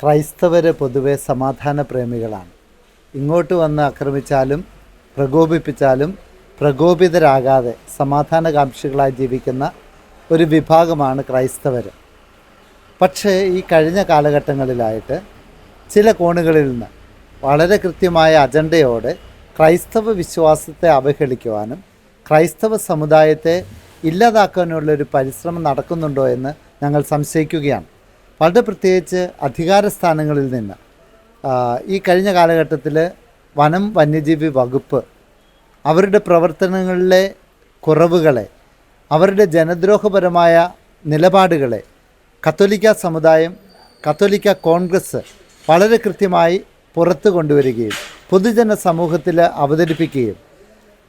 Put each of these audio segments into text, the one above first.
ക്രൈസ്തവർ പൊതുവെ സമാധാന പ്രേമികളാണ്. ഇങ്ങോട്ട് വന്ന് ആക്രമിച്ചാലും പ്രകോപിപ്പിച്ചാലും പ്രകോപിതരാകാതെ സമാധാനകാംക്ഷികളായി ജീവിക്കുന്ന ഒരു വിഭാഗമാണ് ക്രൈസ്തവർ പക്ഷേ ഈ കഴിഞ്ഞ കാലഘട്ടങ്ങളിലായിട്ട് ചില കോണുകളിൽ നിന്ന് വളരെ കൃത്യമായ അജണ്ടയോടെ ക്രൈസ്തവ വിശ്വാസത്തെ അവഹേളിക്കുവാനും ക്രൈസ്തവ സമുദായത്തെ ഇല്ലാതാക്കാനുള്ള ഒരു പരിശ്രമം നടക്കുന്നുണ്ടോ എന്ന് ഞങ്ങൾ സംശയിക്കുകയാണ്. വളരെ പ്രത്യേകിച്ച് അധികാര സ്ഥാനങ്ങളിൽ നിന്ന് ഈ കഴിഞ്ഞ കാലഘട്ടത്തിൽ വനം വന്യജീവി വകുപ്പ് അവരുടെ പ്രവർത്തനങ്ങളിലെ കുറവുകളെ അവരുടെ ജനദ്രോഹപരമായ നിലപാടുകളെ കത്തോലിക്ക സമുദായം കത്തോലിക്ക കോൺഗ്രസ് വളരെ കൃത്യമായി പുറത്തു കൊണ്ടുവരികയും പൊതുജന സമൂഹത്തിൽ അവതരിപ്പിക്കുകയും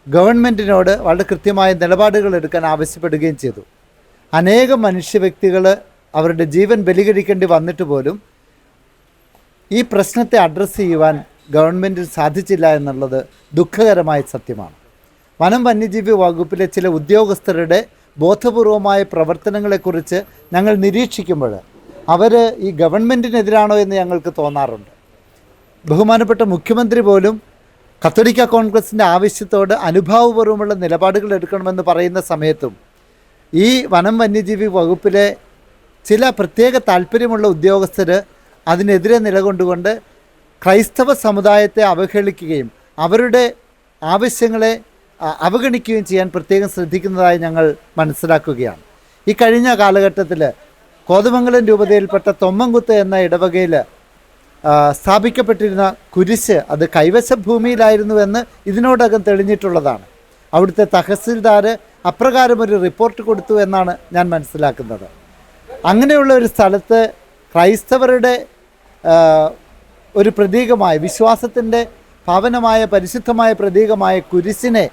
ഗവൺമെന്റിനോട് വളരെ കൃത്യമായ നിലപാടുകൾ എടുക്കാൻ ആവശ്യപ്പെടുകയും ചെയ്തു. അനേകം മനുഷ്യ വ്യക്തികൾ അവരുടെ ജീവൻ ബലികഴിക്കേണ്ടി വന്നിട്ട് പോലും ഈ പ്രശ്നത്തെ അഡ്രസ്സ് ചെയ്യുവാൻ ഗവൺമെന്റിന് സാധിച്ചില്ല എന്നുള്ളത് ദുഃഖകരമായ സത്യമാണ്. വനം വന്യജീവി വകുപ്പിലെ ചില ഉദ്യോഗസ്ഥരുടെ ബോധപൂർവമായ പ്രവർത്തനങ്ങളെക്കുറിച്ച് ഞങ്ങൾ നിരീക്ഷിക്കുമ്പോൾ അവർ ഈ ഗവൺമെന്റിനെതിരാണോ എന്ന് ഞങ്ങൾക്ക് തോന്നാറുണ്ട്. ബഹുമാനപ്പെട്ട മുഖ്യമന്ത്രി പോലും കത്തോലിക്ക കോൺഗ്രസിന്റെ ആവശ്യത്തോട് അനുഭാവപൂർവമുള്ള നിലപാടുകൾ എടുക്കണമെന്ന് പറയുന്ന സമയത്തും ഈ വനം വന്യജീവി വകുപ്പിലെ ചില പ്രത്യേക താല്പര്യമുള്ള ഉദ്യോഗസ്ഥർ അതിനെതിരെ നിലകൊണ്ടുകൊണ്ട് ക്രൈസ്തവ സമുദായത്തെ അവഹേളിക്കുകയും അവരുടെ ആവശ്യങ്ങളെ അവഗണിക്കുകയും ചെയ്യാൻ പ്രത്യേകം ശ്രദ്ധിക്കുന്നതായി ഞങ്ങൾ മനസ്സിലാക്കുകയാണ്. ഈ കഴിഞ്ഞ കാലഘട്ടത്തിൽ കോതമംഗലം രൂപതയിൽപ്പെട്ട തൊമ്മങ്കുത്ത് എന്ന ഇടവകയിൽ സ്ഥാപിക്കപ്പെട്ടിരുന്ന കുരിശ് അത് കൈവശ ഭൂമിയിലായിരുന്നുവെന്ന് ഇതിനോടകം തെളിഞ്ഞിട്ടുള്ളതാണ്. അവിടുത്തെ തഹസിൽദാർ അപ്രകാരം ഒരു റിപ്പോർട്ട് കൊടുത്തു എന്നാണ് ഞാൻ മനസ്സിലാക്കുന്നത്. അങ്ങനെയുള്ള ഒരു സ്ഥലത്ത് ക്രൈസ്തവരുടെ ഒരു പ്രതീകമായ വിശ്വാസത്തിന്റെ ഭവനമായ പരിശുദ്ധമായ പ്രതീകമായ കുരിശിനെ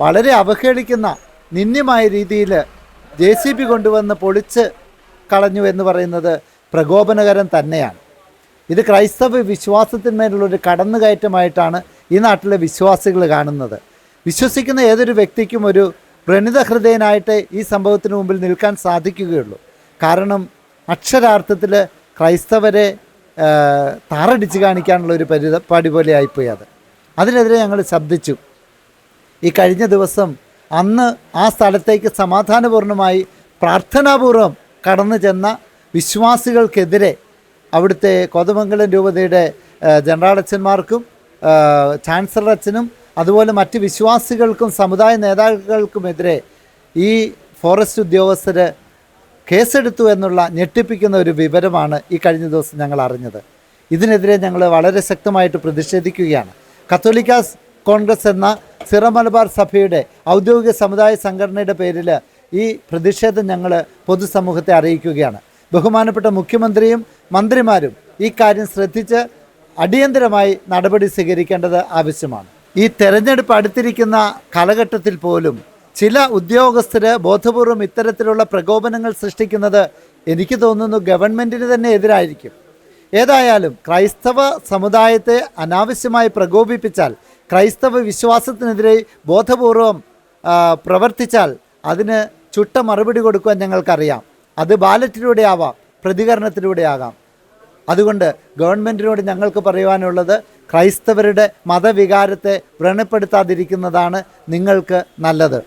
വളരെ അവഹേളിക്കുന്ന നിന്ദ്യമായ രീതിയിൽ ജെ സി ബി കൊണ്ടുവന്ന് പൊളിച്ച് കളഞ്ഞു എന്ന് പറയുന്നത് പ്രകോപനകരം തന്നെയാണ്. ഇത് ക്രൈസ്തവ വിശ്വാസത്തിന്മേലുള്ളൊരു കടന്നുകയറ്റമായിട്ടാണ് ഈ നാട്ടിലെ വിശ്വാസികൾ കാണുന്നത്. വിശ്വസിക്കുന്ന ഏതൊരു വ്യക്തിക്കും ഒരു പ്രണിത ഹൃദയനായിട്ട് ഈ സംഭവത്തിന് മുമ്പിൽ നിൽക്കാൻ സാധിക്കുകയുള്ളൂ. കാരണം അക്ഷരാർത്ഥത്തിൽ ക്രൈസ്തവരെ താറടിച്ച് കാണിക്കാനുള്ള ഒരു പരിപാടി പോലെ ആയിപ്പോയി അത്. അതിനെതിരെ ഞങ്ങൾ ശബ്ദിച്ചു. ഈ കഴിഞ്ഞ ദിവസം അന്ന് ആ സ്ഥലത്തേക്ക് സമാധാനപൂർണമായി പ്രാർത്ഥനാപൂർവം കടന്നു ചെന്ന വിശ്വാസികൾക്കെതിരെ അവിടുത്തെ കോതമംഗലം രൂപതയുടെ ജനറൽ അച്ഛന്മാർക്കും ചാൻസലർ അച്ഛനും അതുപോലെ മറ്റ് വിശ്വാസികൾക്കും സമുദായ നേതാക്കൾക്കുമെതിരെ ഈ ഫോറസ്റ്റ് ഉദ്യോഗസ്ഥർ കേസെടുത്തു എന്നുള്ള ഞെട്ടിപ്പിക്കുന്ന ഒരു വിവരമാണ് ഈ കഴിഞ്ഞ ദിവസം ഞങ്ങൾ അറിഞ്ഞത്. ഇതിനെതിരെ ഞങ്ങൾ വളരെ ശക്തമായിട്ട് പ്രതിഷേധിക്കുകയാണ്. കത്തോലിക്ക കോൺഗ്രസ് എന്ന സിറ മലബാർ സഭയുടെ ഔദ്യോഗിക സമുദായ സംഘടനയുടെ പേരിൽ ഈ പ്രതിഷേധം ഞങ്ങൾ പൊതുസമൂഹത്തെ അറിയിക്കുകയാണ്. ബഹുമാനപ്പെട്ട മുഖ്യമന്ത്രിയും മന്ത്രിമാരും ഈ കാര്യം ശ്രദ്ധിച്ച് അടിയന്തരമായി നടപടി സ്വീകരിക്കേണ്ടത് ആവശ്യമാണ്. ഈ തെരഞ്ഞെടുപ്പ് അടുത്തിരിക്കുന്ന കാലഘട്ടത്തിൽ പോലും ചില ഉദ്യോഗസ്ഥര് ബോധപൂർവം ഇത്തരത്തിലുള്ള പ്രകോപനങ്ങൾ സൃഷ്ടിക്കുന്നത് എനിക്ക് തോന്നുന്നു ഗവൺമെന്റിന് തന്നെ എതിരായിരിക്കും. ഏതായാലും ക്രൈസ്തവ സമുദായത്തെ അനാവശ്യമായി പ്രകോപിപ്പിച്ചാൽ ക്രൈസ്തവ വിശ്വാസത്തിനെതിരെ ബോധപൂർവം പ്രവർത്തിച്ചാൽ അതിന് ചുട്ട മറുപടി കൊടുക്കുവാൻ ഞങ്ങൾക്കറിയാം. അത് ബാലറ്റിലൂടെ ആവാം പ്രതികരണത്തിലൂടെ ആകാം. അതുകൊണ്ട് ഗവൺമെന്റിനോട് ഞങ്ങൾക്ക് പറയുവാനുള്ളത് ക്രൈസ്തവരുടെ മതവികാരത്തെ വ്രണപ്പെടുത്താതിരിക്കുന്നതാണ് നിങ്ങൾക്ക് നല്ലത്.